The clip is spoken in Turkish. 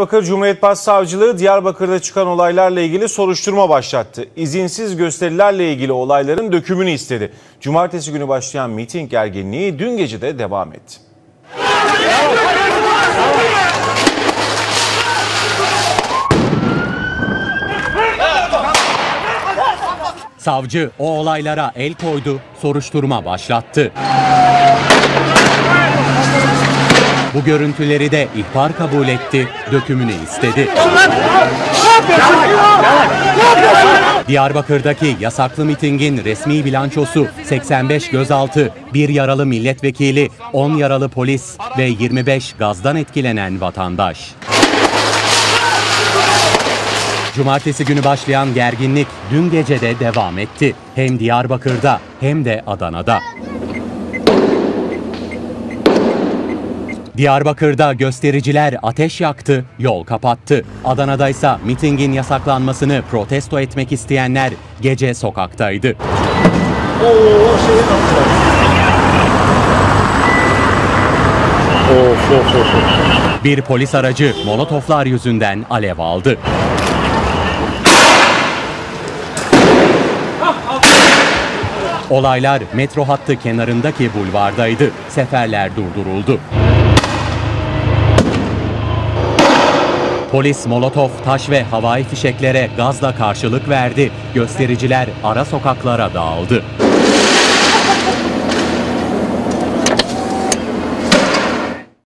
Diyarbakır Cumhuriyet Başsavcılığı Diyarbakır'da çıkan olaylarla ilgili soruşturma başlattı. İzinsiz gösterilerle ilgili olayların dökümünü istedi. Cumartesi günü başlayan miting gerginliği dün gece de devam etti. Savcı o olaylara el koydu, soruşturma başlattı. Bu görüntüleri de ihbar kabul etti, dökümünü istedi. Diyarbakır'daki yasaklı mitingin resmi bilançosu 85 gözaltı, 1 yaralı milletvekili, 10 yaralı polis ve 25 gazdan etkilenen vatandaş. Cumartesi günü başlayan gerginlik dün gece de devam etti. Hem Diyarbakır'da hem de Adana'da. Diyarbakır'da göstericiler ateş yaktı, yol kapattı. Adana'da ise mitingin yasaklanmasını protesto etmek isteyenler gece sokaktaydı. Bir polis aracı molotoflar yüzünden alev aldı. Olaylar metro hattı kenarındaki bulvardaydı. Seferler durduruldu. Polis molotof, taş ve havai fişeklere gazla karşılık verdi. Göstericiler ara sokaklara dağıldı.